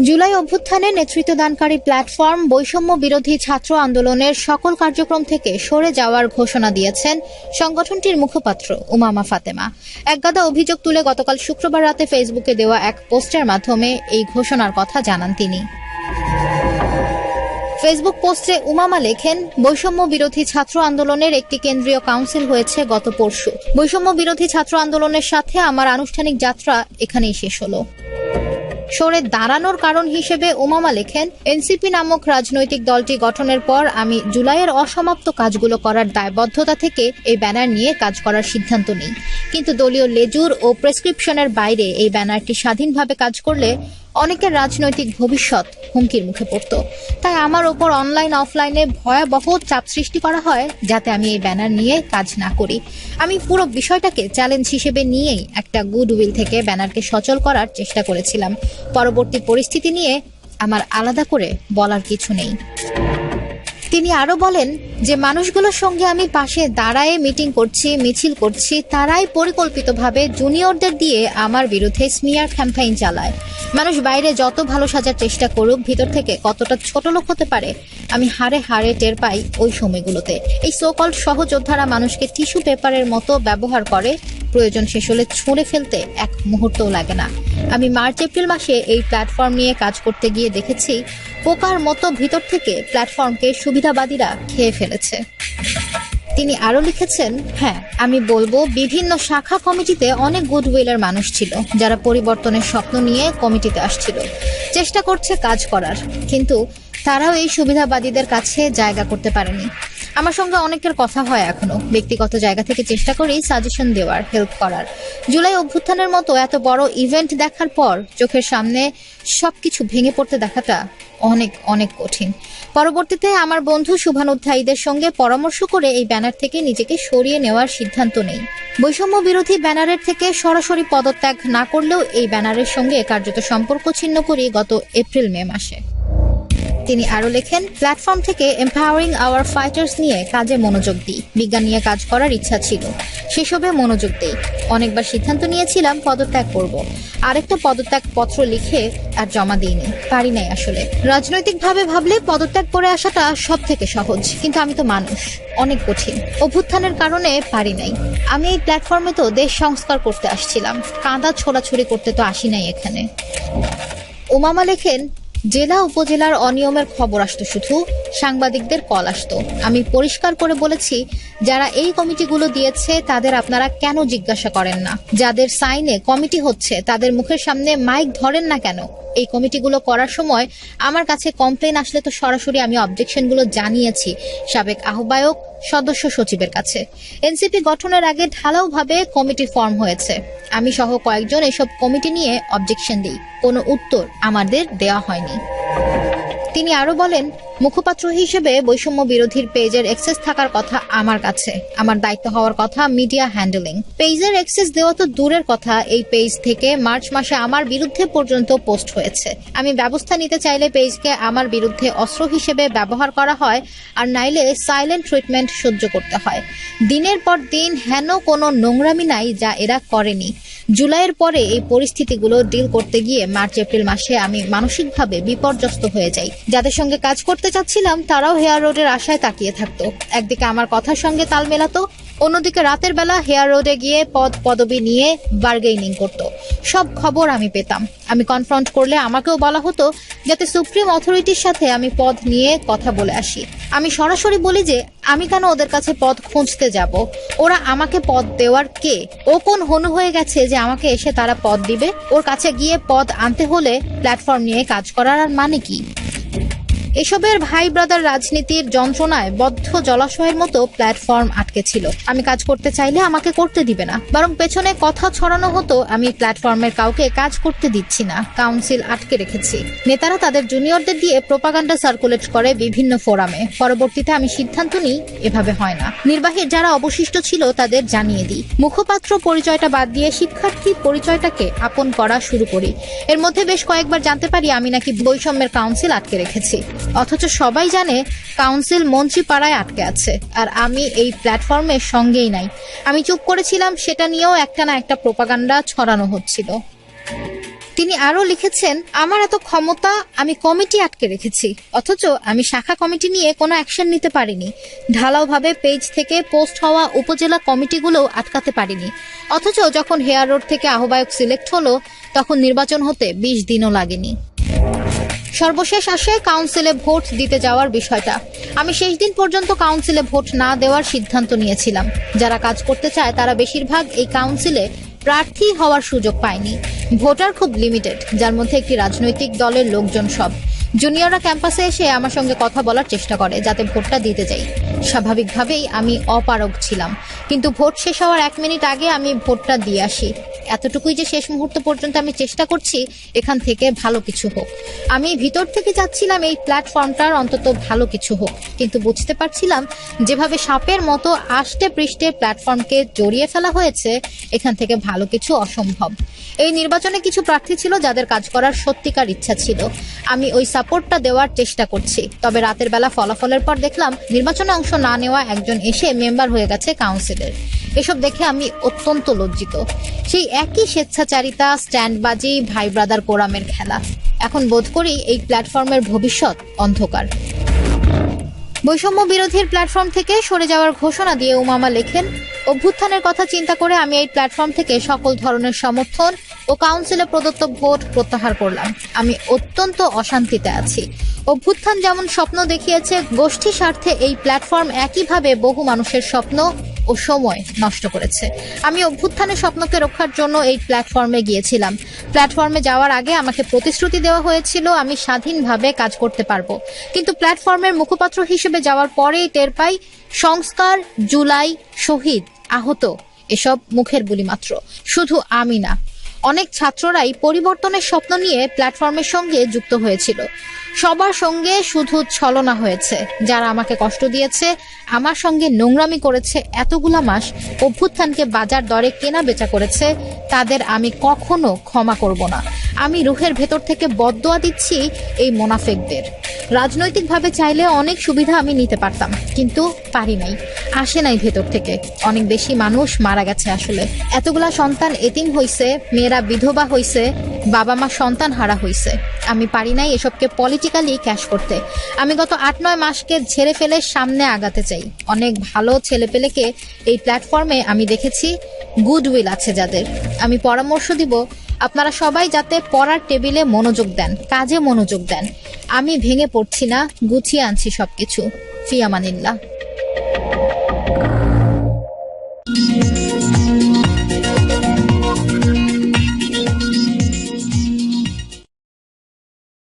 জুলাই অভ্যুত্থানে নেতৃত্বদানকারী প্ল্যাটফর্ম বৈষম্য বিরোধী ছাত্র আন্দোলনের সকল কার্যক্রম থেকে সরে যাওয়ার ঘোষণা দিয়েছেন সংগঠনটির মুখপাত্র উমামা ফাতেমা। একগাদা অভিযোগ তুলে গতকাল শুক্রবার রাতে ফেসবুকে দেওয়া এক পোস্টের মাধ্যমে এই ঘোষণার কথা জানান তিনি। ফেসবুক পোস্টে উমামা লেখেন, বৈষম্য বিরোধী ছাত্র আন্দোলনের একটি কেন্দ্রীয় কাউন্সিল হয়েছে গত পরশু। বৈষম্য বিরোধী ছাত্র আন্দোলনের সাথে আমার আনুষ্ঠানিক যাত্রা এখানেই শেষ হলো। সরে দাঁড়ানোর কারণ হিসেবে ওমামা লেখেন এনসিপি নামক রাজনৈতিক দলটি গঠনের পর আমি জুলাইয়ের অসমাপ্ত কাজগুলো করার দায়বদ্ধতা থেকে এই ব্যানার নিয়ে কাজ করার সিদ্ধান্ত নিই। কিন্তু দলীয় লেজুর ও প্রেসক্রিপশনের বাইরে এই ব্যানারটি স্বাধীনভাবে কাজ করলে অনেকের রাজনৈতিক ভবিষ্যৎ হুমকির মুখে পড়ত। তাই আমার ওপর অনলাইন, অফলাইনে ভয়াবহ চাপ সৃষ্টি করা হয় যাতে আমি এই ব্যানার নিয়ে কাজ না করি। আমি পুরো বিষয়টাকে চ্যালেঞ্জ হিসেবে নিয়েই একটা গুড উইল থেকে ব্যানারকে সচল করার চেষ্টা করেছিলাম। পরবর্তী পরিস্থিতি নিয়ে আমার আলাদা করে বলার কিছু নেই। তিনি আরও বলেন যে, মানুষগুলোর সঙ্গে আমি পাশে দাঁড়ায় মিটিং করছি, মিছিল করছি, তারাই পরিকল্পিতভাবে জুনিয়রদের দিয়ে আমার বিরুদ্ধে স্মিয়ার ক্যাম্পেইন চালায়। মানুষ বাইরে যত ভালো সাজার চেষ্টা করুক, ভিতর থেকে কতটা ছোট লোক হতে পারে, আমি হারে হারে টের পাই ওই সময়গুলোতে। এই সোকল সহযোদ্ধারা মানুষকে টিস্যু পেপারের মতো ব্যবহার করে, প্রয়োজন শেষ হলে ছুঁড়ে ফেলতে এক মুহূর্তও লাগে না। আমি মার্চ, এপ্রিল মাসে এই প্ল্যাটফর্ম নিয়ে কাজ করতে গিয়ে দেখেছি, পোকার মতো ভিতর থেকে প্ল্যাটফর্মকে সুবিধাবাদীরা খেয়ে ফেলেছে। তিনি আরও লিখেছেন হ্যাঁ আমি বলব বিভিন্ন শাখা কমিটিতে অনেক গুডউইলের মানুষ ছিল, যারা পরিবর্তনের স্বপ্ন নিয়ে কমিটিতে আসছিল। চেষ্টা করছে কাজ করার, কিন্তু তারাও এই সুবিধাবাদীদের কাছে জায়গা করতে পারেনি। আমার সঙ্গে অনেকের কথা হয় এখনও। ব্যক্তিগত জায়গা থেকে চেষ্টা করি সাজেশন দেওয়ার হেল্প করার। জুলাই অভ্যুত্থানের মতো এত বড় ইভেন্ট দেখার পর চোখের সামনে সবকিছু ভেঙে পড়তে দেখাটা অনেক অনেক কঠিন। পরবর্তীতে আমার বন্ধু শুভানুধ্যায়ীদের সঙ্গে পরামর্শ করে এই ব্যানার থেকে নিজেকে সরিয়ে নেওয়ার সিদ্ধান্ত নেই। বৈষম্য বিরোধী ব্যানারের থেকে সরাসরি পদত্যাগ না করলেও এই ব্যানারের সঙ্গে কার্যত সম্পর্ক ছিন্ন করি গত এপ্রিল মে মাসে। তিনি আরও লেখেন, প্ল্যাটফর্ম থেকে এম্পাওয়ারিং আওয়ার ফাইটার্স নিয়ে কাজে মনোযোগ দিই। বিজ্ঞান নিয়ে কাজ করার ইচ্ছা ছিল। সেসবে মনোযোগ দেই। অনেকবার সিদ্ধান্ত নিয়েছিলাম পদত্যাগ করব। আরেকটা পদত্যাগ পত্র লিখে আর জমা দিইনি। পারি নাই আসলে। রাজনৈতিকভাবে ভাবলে পদত্যাগ করে আসাটা সব থেকে সহজ, কিন্তু আমি তো মানুষ। অনেক কঠিন। অভ্যুত্থানের কারণে পারি নাই। আমি এই প্ল্যাটফর্মে তো দেশ সংস্কার করতে আসছিলাম। কাঁদা ছোড়াছুড়ি করতে তো আসি নাই এখানে। ওমামা লেখেন জেলা উপজেলার অনিয়মের খবর আসতো শুধু। সাংবাদিকদের কল আসতো। আমি পরিষ্কার করে বলেছি, যারা এই কমিটিগুলো দিয়েছে, তাদের আপনারা কেন জিজ্ঞাসা করেন না? যাদের সাইনে কমিটি হচ্ছে, তাদের মুখের সামনে মাইক ধরেন না কেন? এই কমিটিগুলো করার সময় আমার কাছে কমপ্লেন আসলে তো সরাসরি আমি অবজেকশনগুলো জানিয়েছি, সাবেক আহ্বায়ক, সদস্য সচিবের কাছে। এনসিপি গঠনের আগে ঢালাওভাবে কমিটি ফর্ম হয়েছে। আমি সহ কয়েকজন এসব কমিটি নিয়ে অবজেকশন দিই। কোনো উত্তর আমাদের দেওয়া হয়নি। তিনি আরও বলেন মুখপাত্র হিসেবে বৈষম্য বিরোধীর পেজের অ্যাক্সেস থাকার কথা আমার কাছে। আমার দায়িত্ব হওয়ার কথা মিডিয়া হ্যান্ডেলিং পেজের অ্যাক্সেস দেওয়া তো দূরের কথা, এই পেজ থেকে মার্চ মাসে আমার বিরুদ্ধে পর্যন্ত পোস্ট হয়েছে। আমি ব্যবস্থা নিতে চাইলে পেজকে আমার বিরুদ্ধে অস্ত্র হিসেবে ব্যবহার করা হয়, আর নাইলে সাইলেন্ট ট্রিটমেন্ট সহ্য করতে হয়। দিনের পর দিন হেন কোনো নোংরামি নাই যা এরা করেনি। জুলাইয়ের পরে এই পরিস্থিতিগুলো ডিল করতে গিয়ে মার্চ, এপ্রিল মাসে আমি মানসিকভাবে বিপর্যস্ত হয়ে যাই। যাদের সঙ্গে কাজ করতে চাচ্ছিলাম তারাও হেয়ার রোডের আশায় তাকিয়ে থাকতো। একদিকে আমার কথার সঙ্গে তাল মেলাতো, অন্যদিকে রাতের বেলা হেয়ার রোডে গিয়ে পদ পদবি নিয়ে বার্গেনিং করত। সব খবর আমি পেতাম। আমি কনফ্রন্ট করলে আমাকেও বলা হতো যাতে সুপ্রিম অথরিটির সাথে আমি পদ নিয়ে কথা বলে আসি। আমি সরাসরি বলি যে, আমি কেন ওদের কাছে পদ খুঁজতে যাব? ওরা আমাকে পদ দেওয়ার কে? ও কোন হনু হয়ে গেছে যে আমাকে এসে তারা পদ দিবে? ওর কাছে গিয়ে পদ আনতে হলে প্ল্যাটফর্ম নিয়ে কাজ করার আর মানে কি? এসবের ভাই ব্রাদার রাজনীতির যন্ত্রণায় বদ্ধ জলাশয়ের মতো প্ল্যাটফর্ম আটকে ছিল। আমি কাজ করতে চাইলে আমাকে করতে দিবে না। বরং পেছনে কথা ছড়ানো হতো, আমি প্ল্যাটফর্মের কাউকে কাজ করতে দিচ্ছি না, কাউন্সিল আটকে রেখেছি। নেতারা তাদের জুনিয়রদের দিয়ে প্রোপাগান্ডা সার্কুলেট করে বিভিন্ন ফোরামে। পরবর্তীতে আমি সিদ্ধান্ত নিই, এভাবে হয় না। নির্বাহী যারা অবশিষ্ট ছিল তাদের জানিয়ে দিই। মুখপাত্র পরিচয়টা বাদ দিয়ে শিক্ষার্থী পরিচয়টাকে আপন করা শুরু করি। এর মধ্যে বেশ কয়েকবার জানতে পারি আমি নাকি বৈষম্যের কাউন্সিল আটকে রেখেছি। অথচ সবাই জানে কাউন্সিল মন্ত্রীপাড়ায় আটকে আছে, আর আমি এই প্ল্যাটফর্মের সঙ্গেই নাই। আমি চুপ করেছিলাম, সেটা নিয়েও একটা না একটা প্রোপাগান্ডা ছড়ানো হচ্ছিল। তিনি আরও লিখেছেন, আমার এত ক্ষমতা, আমি কমিটি আটকে রেখেছি। অথচ আমি শাখা কমিটি নিয়ে কোনো অ্যাকশন নিতে পারিনি। ঢালাওভাবে পেজ থেকে পোস্ট হওয়া উপজেলা কমিটিগুলোও আটকাতে পারিনি। অথচ যখন হেয়ার রোড থেকে আহ্বায়ক সিলেক্ট হলো, তখন নির্বাচন হতে বিশ দিনও লাগেনি। সর্বশেষ আসে কাউন্সিলে ভোট দিতে যাওয়ার বিষয়টা। আমি শেষ দিন পর্যন্ত কাউন্সিলে ভোট না দেওয়ার সিদ্ধান্ত নিয়েছিলাম। যারা কাজ করতে চায় তারা বেশিরভাগ এই কাউন্সিলে প্রার্থী হওয়ার সুযোগ পায়নি। ভোটার খুব লিমিটেড যার মধ্যে একটি রাজনৈতিক দলের লোকজন সব। জুনিয়ররা ক্যাম্পাসে এসে আমার সঙ্গে কথা বলার চেষ্টা করে, যাতে ভোটটা দিতে যাই। স্বাভাবিকভাবেই আমি অপারগ ছিলাম। কিন্তু ভোট শেষ হওয়ার এক মিনিট আগে আমি ভোটটা দিয়ে আসি। এতটুকুই যে শেষ মুহূর্ত পর্যন্ত আমি চেষ্টা করছি, এখান থেকে ভালো কিছু হোক। আমি ভিতর থেকে চাচ্ছিলাম এই প্ল্যাটফর্মটার অন্তত ভালো কিছু হোক, কিন্তু বুঝতে পারছিলাম যেভাবে সাপের মতো আষ্টে পৃষ্ঠে প্ল্যাটফর্মকে জড়িয়ে ফেলা হয়েছে, এখান থেকে ভালো কিছু অসম্ভব। এই নির্বাচনে কিছু প্রার্থী ছিল যাদের কাজ করার সত্যিকার ইচ্ছা ছিল। আমি ওই সাপোর্টটা দেওয়ার চেষ্টা করছি, তবে রাতের বেলা ফলাফলের পর দেখলাম নির্বাচনে অংশ না নেওয়া একজন এসে মেম্বার হয়ে গেছে কাউন্সিলের। এসব দেখে আমি অত্যন্ত লজ্জিত। সেই একই স্বেচ্ছাচারিতা, স্ট্যান্ডবাজি, ভাই ব্রাদার কোরামের খেলা। এখন বোধ করি এই প্ল্যাটফর্মের ভবিষ্যৎ অন্ধকার। বৈষম্য বিরোধীর প্ল্যাটফর্ম থেকে সরে যাওয়ার ঘোষণা দিয়ে উমামা লেখেন, অভ্যুত্থানের কথা চিন্তা করে আমি এই প্ল্যাটফর্ম থেকে সকল ধরনের সমর্থন ও কাউন্সিলে প্রদত্ত ভোট প্রত্যাহার করলাম। আমি অত্যন্ত অশান্তিতে আছি। অভ্যুত্থান যেমন স্বপ্ন দেখিয়েছে, গোষ্ঠী স্বার্থে এই প্ল্যাটফর্ম একইভাবে বহু মানুষের স্বপ্ন ও সময় নষ্ট করেছে। আমি অভ্যুত্থানের স্বপ্নকে রক্ষার জন্য এই প্ল্যাটফর্মে গিয়েছিলাম। প্ল্যাটফর্মে যাওয়ার আগে আমাকে প্রতিশ্রুতি দেওয়া হয়েছিল, আমি স্বাধীনভাবে কাজ করতে পারব। কিন্তু প্ল্যাটফর্মের মুখপাত্র হিসেবে যাওয়ার পরেই টের পাই, সংস্কার জুলাই শহীদ, আহত, এসব মুখের বুলি মাত্র। শুধু আমি না, অনেক ছাত্ররাই পরিবর্তনের স্বপ্ন নিয়ে প্ল্যাটফর্মের সঙ্গে যুক্ত হয়েছিল। সবার সঙ্গে শুধু ছলনা হয়েছে। যারা আমাকে কষ্ট দিয়েছে, আমার সঙ্গে নোংরামি করেছে এতগুলা মাস, অভ্যুত্থানকে বাজার দরে কেনা বেচা করেছে, তাদের আমি কখনো ক্ষমা করব না। আমি রুহের ভেতর থেকে বদদোয়া দিচ্ছি এই মোনাফেকদের। রাজনৈতিকভাবে চাইলে অনেক সুবিধা আমি নিতে পারতাম, কিন্তু পারি নাই। আসে নাই ভেতর থেকে। অনেক বেশি মানুষ মারা গেছে আসলে। এতগুলা সন্তান এতিম হইছে, মেয়েরা বিধবা হইছে বাবা মা সন্তান হারা হইছে। আমি পারি নাই এসবকে পলিটিক্যালি ক্যাশ করতে। আমি গত আট নয় মাসকে ঝেড়ে ফেলে সামনে আগাতে চাই। অনেক ভালো ছেলেপেলেকে এই প্ল্যাটফর্মে আমি দেখেছি গুডউইল আছে যাদের। আমি পরামর্শ দিব, আপনারা সবাই যাতে পড়ার টেবিলে মনোযোগ দেন, কাজে মনোযোগ দেন। আমি ভেঙে পড়ছি না, গুছিয়ে আনছি সবকিছু। ফিয়ামানিল্লাহ।